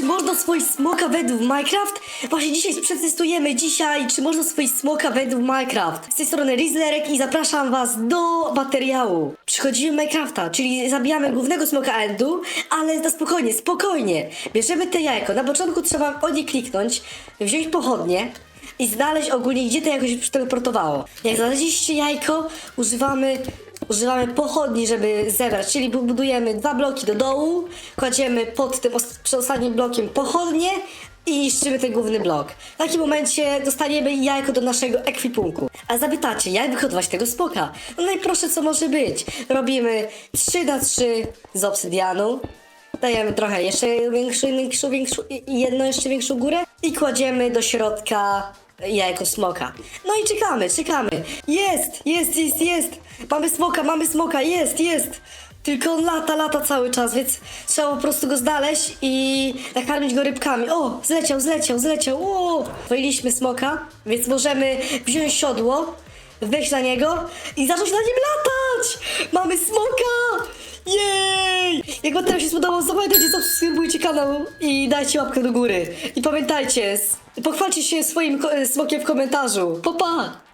Czy można swoić smoka według Minecraft? Właśnie dzisiaj przetestujemy dzisiaj, czy można swoić smoka według Minecraft. Z tej strony Rizlerek i zapraszam was do materiału. Przychodzimy Minecrafta, czyli zabijamy głównego smoka Endu, ale na spokojnie, spokojnie. Bierzemy te jajko. Na początku trzeba o nie kliknąć, wziąć pochodnie, i znaleźć ogólnie, gdzie to jajko się przeteleportowało. Jak znaleźliście jajko, używamy, używamy pochodni, żeby zebrać, czyli bu- budujemy dwa bloki do dołu, kładziemy pod tym os- przedostatnim blokiem pochodnie i niszczymy ten główny blok. W takim momencie dostaniemy jajko do naszego ekwipunku. A zapytacie, jak wyhodować tego smoka? No najprostsze co może być. Robimy 3 na 3 z obsydianu, Dajemy trochę jeszcze większą, większą, większą, jedną jeszcze większą górę i kładziemy do środka jajko smoka. No i czekamy, czekamy. Jest, jest, jest, jest. Mamy smoka, mamy smoka, jest, jest. Tylko on lata, lata cały czas, więc trzeba po prostu go znaleźć i nakarmić go rybkami. O, zleciał, zleciał, zleciał. O, Wojiliśmy smoka, więc możemy wziąć siodło, wejść na niego i zacząć na nim latać. Mamy smoka! Jej! Jak wam teraz się spodobał, zapamiętajcie, subskrybujcie kanał i dajcie łapkę do góry. I pamiętajcie, pochwalcie się swoim ko- smokiem w komentarzu. Pa, pa!